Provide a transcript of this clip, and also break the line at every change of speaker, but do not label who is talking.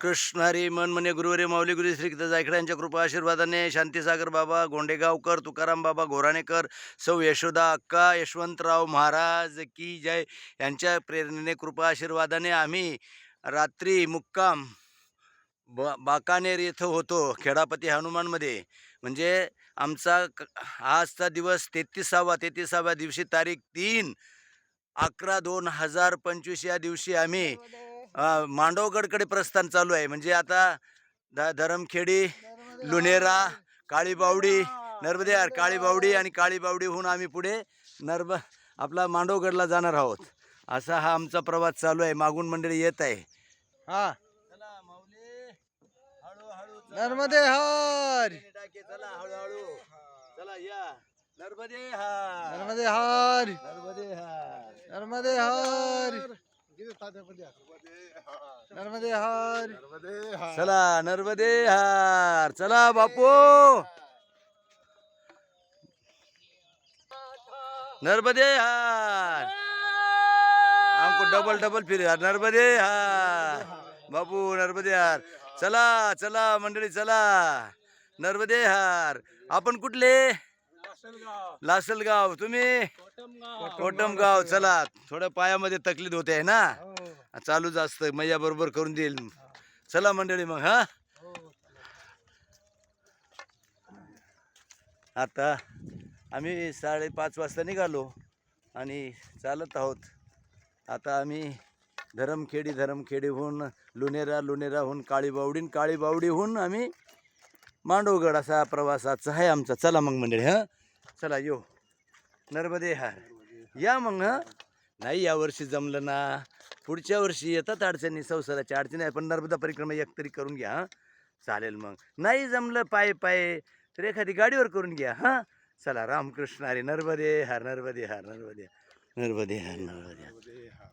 कृष्ण हरी मन म्हणे गुरुवारी माऊली गुरु श्री जायकडे यांच्या कृपा आशीर्वादाने शांतीसागर बाबा गोंडेगावकर तुकाराम बाबा घोराणेकर सौ यशोदा अक्का यशवंतराव महाराज की जय यांच्या प्रेरणेने कृपा आशीर्वादाने आम्ही रात्री मुक्काम ब बाकानेर येथं होतो खेडापती हनुमानमध्ये. म्हणजे आमचा क आजचा दिवस तेहतीसावा तेहतीसाव्या दिवशी तारीख तीन अकरा दोन हजार पंचवीस या दिवशी आम्ही हो मांडवगडकडे प्रस्थान चालू आहे. म्हणजे आता ध धरमखेडी लुनेरा काळीबावडी नर्मदेहार काळीबावडी आणि काळीबावडीहून आम्ही पुढे नर्म आपला मांडवगडला जाणार आहोत. असा हा आमचा प्रवास चालू आहे. मागून मंडळी येत आहे.
हा.
चला माऊली. हळूहळू
नर्मदे हर.
चला हळूहळू. चला या. नर्मदे हार.
नर्मदे हर.
नर्मदे हार. चला नर्मदे हार. चला बापू. नर्मदे हार. हमको डबल डबल फिर यार. नर्मदे हार. बापू नर्मदे हार. चला चला मंडळी चला. नर्मदे हार. आपण कुठले? लासलगाव. तुम्ही? कोटमगाव. चला थोडं पायामध्ये तकलीफ होते आहे ना? चालूच असतं मैया बरोबर करून देईल. चला मंडळी मग हा? आता आम्ही साडेपाच वाजता निघालो आणि चालत आहोत. आता आम्ही धरमखेडी धरमखेडीहून लुनेरा लुनेराहून काळीबावडीन काळीबावडीहून आम्ही मांडवगड असा प्रवासाचा आहे आमचा. चला मग मंडळी हां? चला यो. नर्मदे हार. या मग नाही यावर्षी जमलं ना. पुढच्या वर्षी येतात अडचणी संसाराच्या अडचणी आहे पण नर्मदा परिक्रमा एक तरी करून घ्या हां? चालेल मग. नाही जमलं पाय पाय. तर एखादी गाडीवर करून घ्या हां? चला रामकृष्ण अरे नर्मदे हार नर्मदे हार नर्मदे. हार नर्मदे हार नर्मदे हार.